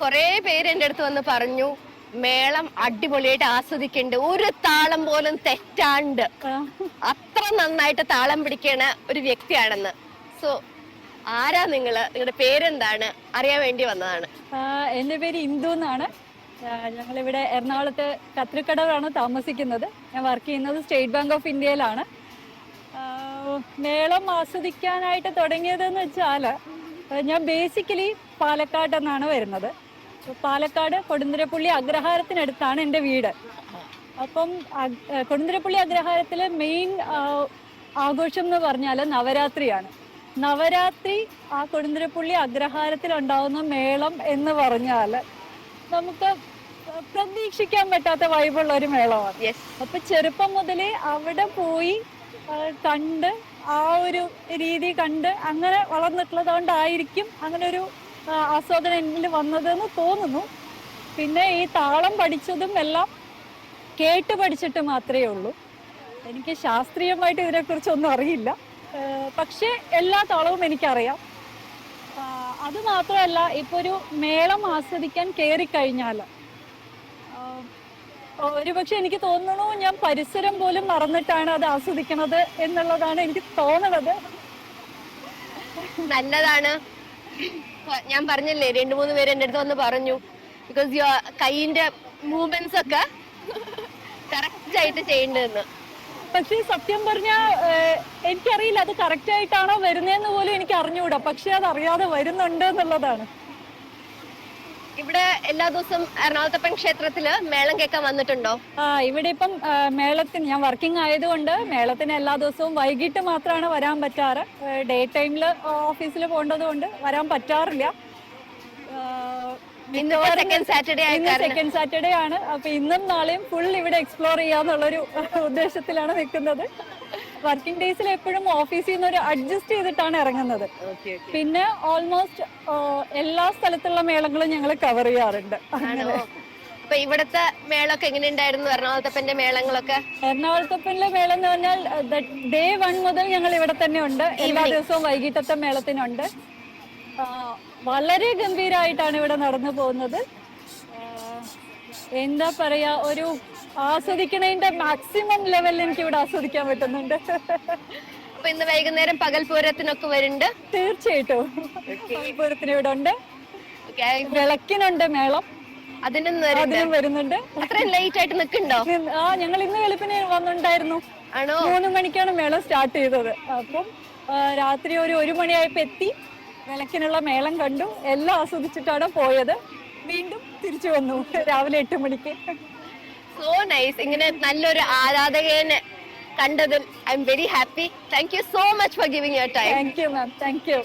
കൊറേ പേര് എന്റെ അടുത്ത് വന്ന് പറഞ്ഞു മേളം അടിപൊളിയായിട്ട് ആസ്വദിക്കുന്നുണ്ട് ഒരു താളം പോലും തെറ്റാണ്ട്. അത്ര നന്നായിട്ട് താളം പിടിക്കണ ഒരു വ്യക്തിയാണെന്ന്. സോ ആരാ നിങ്ങൾ? നിങ്ങളുടെ പേരെന്താണ്? അറിയാൻ വേണ്ടി വന്നതാണ്. എന്റെ എന്റെ പേര് ഇന്ദു എന്നാണ്. ഞങ്ങൾ ഇവിടെ എറണാകുളത്ത് കത്രിക്കടവാണ് താമസിക്കുന്നത്. ഞാൻ വർക്ക് ചെയ്യുന്നത് സ്റ്റേറ്റ് ബാങ്ക് ഓഫ് ഇന്ത്യയിലാണ്. മേളം ആസ്വദിക്കാനായിട്ട് തുടങ്ങിയതെന്ന് വെച്ചാൽ ഞാൻ ബേസിക്കലി പാലക്കാട് എന്നാണ് വരുന്നത്. പാലക്കാട് കൊടുന്തിരപ്പള്ളി അഗ്രഹാരത്തിനടുത്താണ് എന്റെ വീട്. അപ്പം കൊടുന്തിരപ്പള്ളി അഗ്രഹാരത്തിൽ മെയിൻ ആഘോഷം എന്ന് പറഞ്ഞാൽ നവരാത്രിയാണ്. നവരാത്രി ആ കൊടുന്തിരപ്പള്ളി അഗ്രഹാരത്തിൽ ഉണ്ടാവുന്ന മേളം എന്ന് പറഞ്ഞാൽ നമുക്ക് പ്രതീക്ഷിക്കാൻ പറ്റാത്ത വൈബുള്ള ഒരു മേളമാണ്. അപ്പൊ ചെറുപ്പം മുതലേ അവിടെ പോയി കണ്ട് ആ ഒരു രീതി കണ്ട് അങ്ങനെ വളർന്നിട്ടുള്ളത് കൊണ്ടായിരിക്കും അങ്ങനെ ഒരു ആസ്വാദനം എന്നിൽ വന്നതെന്ന് തോന്നുന്നു. പിന്നെ ഈ താളം പഠിച്ചതും എല്ലാം കേട്ട് പഠിച്ചിട്ട് മാത്രമേ ഉള്ളൂ. എനിക്ക് ശാസ്ത്രീയമായിട്ട് ഇതിനെക്കുറിച്ചൊന്നും അറിയില്ല. പക്ഷേ എല്ലാ താളവും എനിക്കറിയാം. അത് മാത്രമല്ല ഇപ്പോൾ ഒരു മേളം ആസ്വദിക്കാൻ കയറിക്കഴിഞ്ഞാൽ ഒരുപക്ഷെ എനിക്ക് തോന്നുന്നു ഞാൻ പരിസരം പോലും മറന്നിട്ടാണ് അത് ആസ്വദിക്കണത് എന്നുള്ളതാണ് എനിക്ക് തോന്നണത്. നല്ലതാണ്. ഞാൻ പറഞ്ഞല്ലേ രണ്ടു മൂന്ന് പേര് എന്റെ അടുത്ത് വന്ന് പറഞ്ഞു ബിക്കോസ് യു കൈയിന്റെ മൂവ്മെന്റ്സ് ഒക്കെ കറക്റ്റ് ആയിട്ട് ചെയ്യേണ്ടതെന്ന്. പക്ഷേ സത്യം പറഞ്ഞാൽ എനിക്കറിയില്ല അത് കറക്റ്റ് ആയിട്ടാണോ വരുന്നതെന്ന് പോലും എനിക്ക് അറിഞ്ഞുകൂടാ. പക്ഷെ അത് അറിയാതെ വരുന്നുണ്ട് എന്നുള്ളതാണ്. ഇവിടെ എല്ലാ ദിവസവും എറണാകുളത്തപ്പൻ ക്ഷേത്രത്തിൽ മേളം കേൾക്കാൻ വന്നിട്ടുണ്ടോ? ആ ഇവിടെ ഇപ്പം മേളത്തിന് ഞാൻ വർക്കിംഗ് ആയതുകൊണ്ട് മേളത്തിന് എല്ലാ ദിവസവും വൈകിട്ട് മാത്രമാണ് വരാൻ പറ്റാറ്. ഡേ ടൈമിൽ ഓഫീസിൽ പോകേണ്ടത് കൊണ്ട് വരാൻ പറ്റാറില്ല. സെക്കൻഡ് സാറ്റർഡേ സെക്കൻഡ് സാറ്റർഡേ ആണ്. അപ്പൊ ഇന്നും നാളെയും ഫുൾ ഇവിടെ എക്സ്പ്ലോർ ചെയ്യാന്നുള്ളൊരു ഉദ്ദേശത്തിലാണ് നിൽക്കുന്നത്. വർക്കിംഗ് ഡേയ്സിൽ എപ്പോഴും ഓഫീസിൽ നിന്ന് ഒരു അഡ്ജസ്റ്റ് ചെയ്തിട്ടാണ് ഇറങ്ങുന്നത്. പിന്നെ ഓൾമോസ്റ്റ് എല്ലാ സ്ഥലത്തുള്ള മേളങ്ങളും ഞങ്ങൾ കവർ ചെയ്യാറുണ്ട്. ആണോ? അപ്പൊ ഇവിടത്തെ എങ്ങനെ ഉണ്ടായിരുന്നു എറണാകുളത്തപ്പന്റെ മേളങ്ങളൊക്കെ? എറണാകുളത്തപ്പനിലെ മേള എന്ന് പറഞ്ഞാൽ ഡേ വൺ മുതൽ ഞങ്ങൾ ഇവിടെ തന്നെ ഉണ്ട്. എല്ലാ ദിവസവും വൈകിട്ടത്തെ മേളത്തിനുണ്ട്. വളരെ ഗംഭീരമായിട്ടാണ് ഇവിടെ നടന്നു പോകുന്നത്. എന്താ പറയാ ഒരു ആസ്വദിക്കണതിന്റെ മാക്സിമം ലെവലിൽ എനിക്ക് ഇവിടെ ആസ്വദിക്കാൻ പറ്റുന്നുണ്ട്. അപ്പൊ ഇന്ന് വൈകുന്നേരം പകൽ പൂരത്തിനൊക്കെ വരുന്നുണ്ട്. തീർച്ചയായിട്ടും. പൂരത്തിന് ഇവിടെ ഉണ്ട്. വിളക്കിനുണ്ട് മേളം. അതിനും അതിനും വരുന്നുണ്ട്. അത്രയും ലേറ്റ് ആയിട്ട് നിൽക്കുന്നുണ്ടോ? ആ ഞങ്ങൾ ഇന്ന് വെളുപ്പിന് വന്നിട്ടുണ്ടായിരുന്നു. ആണോ? മൂന്ന് മണിക്കാണ് മേളം സ്റ്റാർട്ട് ചെയ്തത്. അപ്പം രാത്രി ഒരു ഒരു മണിയായപ്പോ എത്തി. വിളക്കിനുള്ള മേളം കണ്ടു. എല്ലാം ആസ്വദിച്ചിട്ടാണ് പോയത്. വീണ്ടും തിരിച്ചു വന്നു. രാവിലെ എട്ട് മണിക്ക്. സോ നൈസ് ഇങ്ങനെ നല്ലൊരു ആരാധകനെ കണ്ടതിൽ I'm very happy thank you so much for giving your time thank you ma'am thank you